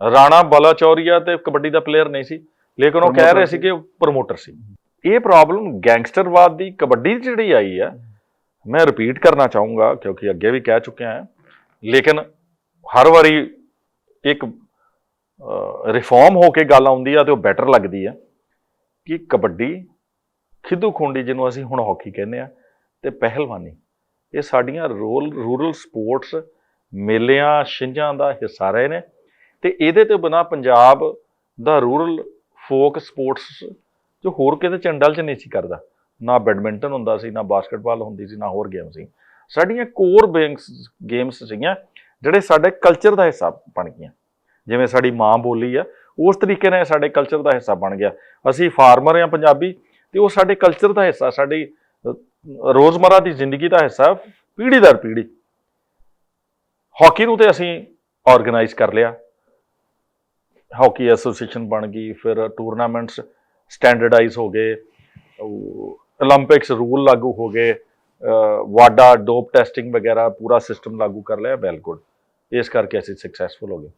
ਰਾਣਾ ਬਲਾਚੌਰੀਆ ਤੇ ਕਬੱਡੀ ਦਾ ਪਲੇਅਰ ਨਹੀਂ ਸੀ ਲੇਕਿਨ ਉਹ ਕਹਿ ਰਹੇ ਸੀ ਕਿ ਉਹ ਪ੍ਰੋਮੋਟਰ ਸੀ। ਇਹ ਪ੍ਰੋਬਲਮ ਗੈਂਗਸਟਰਵਾਦ ਦੀ ਕਬੱਡੀ 'ਚ ਜਿਹੜੀ ਆਈ ਹੈ ਮੈਂ ਰਿਪੀਟ ਕਰਨਾ ਚਾਹੂੰਗਾ ਕਿਉਂਕਿ ਅੱਗੇ ਵੀ ਕਹਿ ਚੁੱਕਿਆ ਹਾਂ। ਲੇਕਿਨ ਹਰ ਵਾਰੀ ਇੱਕ ਰਿਫਾਰਮ ਹੋ ਕੇ ਗੱਲ ਆਉਂਦੀ ਆ ਤੇ ਉਹ ਬੈਟਰ ਲੱਗਦੀ ਆ ਕਿ ਕਬੱਡੀ ਖਿੱਦੂ ਖੁੰਡੀ ਜਿਹਨੂੰ ਅਸੀਂ ਹੁਣ ਹਾਕੀ ਕਹਿੰਦੇ ਆ ਤੇ ਪਹਿਲਵਾਨੀ। ਇਹ ਸਾਡੀਆਂ ਰੋਲ ਰੂਰਲ ਸਪੋਰਟਸ ਮੇਲਿਆਂ ਛਿੰਝਾਂ ਦਾ ਹਿੱਸਾ ਰਹੇ ਨੇ। ਤੇ ਇਹਦੇ ਤੋਂ ਬਿਨਾ ਪੰਜਾਬ ਦਾ ਰੂਰਲ ਫੋਕ ਸਪੋਰਟਸ ਜੋ ਹੋਰ ਕਿਤੇ ਚੰਡਲ ਚ ਨਹੀਂ ਸੀ ਕਰਦਾ। ਨਾ ਬੈਡਮਿੰਟਨ ਹੁੰਦਾ ਸੀ, ਨਾ ਬਾਸਕਟਬਾਲ ਹੁੰਦੀ ਸੀ, ਨਾ ਹੋਰ ਗੇਮ ਸੀ। ਸਾਡੀਆਂ ਕੋਰ ਬੈਂਕਸ ਗੇਮਸ ਸੀਗੀਆਂ ਜਿਹੜੇ ਸਾਡੇ ਕਲਚਰ ਦਾ ਹਿੱਸਾ ਬਣ ਗਈਆਂ। ਜਿਵੇਂ ਸਾਡੀ ਮਾਂ ਬੋਲੀ ਆ, ਉਸ ਤਰੀਕੇ ਨਾਲ ਸਾਡੇ ਕਲਚਰ ਦਾ ਹਿੱਸਾ ਬਣ ਗਿਆ। ਅਸੀਂ ਫਾਰਮਰ ਆ ਪੰਜਾਬੀ ਤੇ ਉਹ ਸਾਡੇ ਕਲਚਰ ਦਾ ਹਿੱਸਾ, ਸਾਡੀ ਰੋਜ਼ਮਰਾ ਦੀ ਜ਼ਿੰਦਗੀ ਦਾ ਹਿੱਸਾ, ਪੀੜ੍ਹੀ ਦਰ ਪੀੜ੍ਹੀ। ਹਾਕੀ ਨੂੰ ਤੇ ਅਸੀਂ ਆਰਗੇਨਾਈਜ਼ ਕਰ ਲਿਆ। ਹਾਕੀ ਐਸੋਸੀਏਸ਼ਨ ਬਣ ਗਈ, ਫਿਰ ਟੂਰਨਾਮੈਂਟਸ ਸਟੈਂਡਰਡਾਈਜ਼ ਹੋ ਗਏ 올림픽ਸ ਰੂਲ ਲਾਗੂ ਹੋ ਗਏ ਵਾਡਾ ਡੋਪ ਟੈਸਟਿੰਗ ਵਗੈਰਾ ਪੂਰਾ ਸਿਸਟਮ ਲਾਗੂ ਕਰ ਲਿਆ ਬਿਲਕੁਲ ਇਸ ਕਰਕੇ ਅਸੀਂ ਸਕਸੈਸਫੁਲ ਹੋ ਗਏ।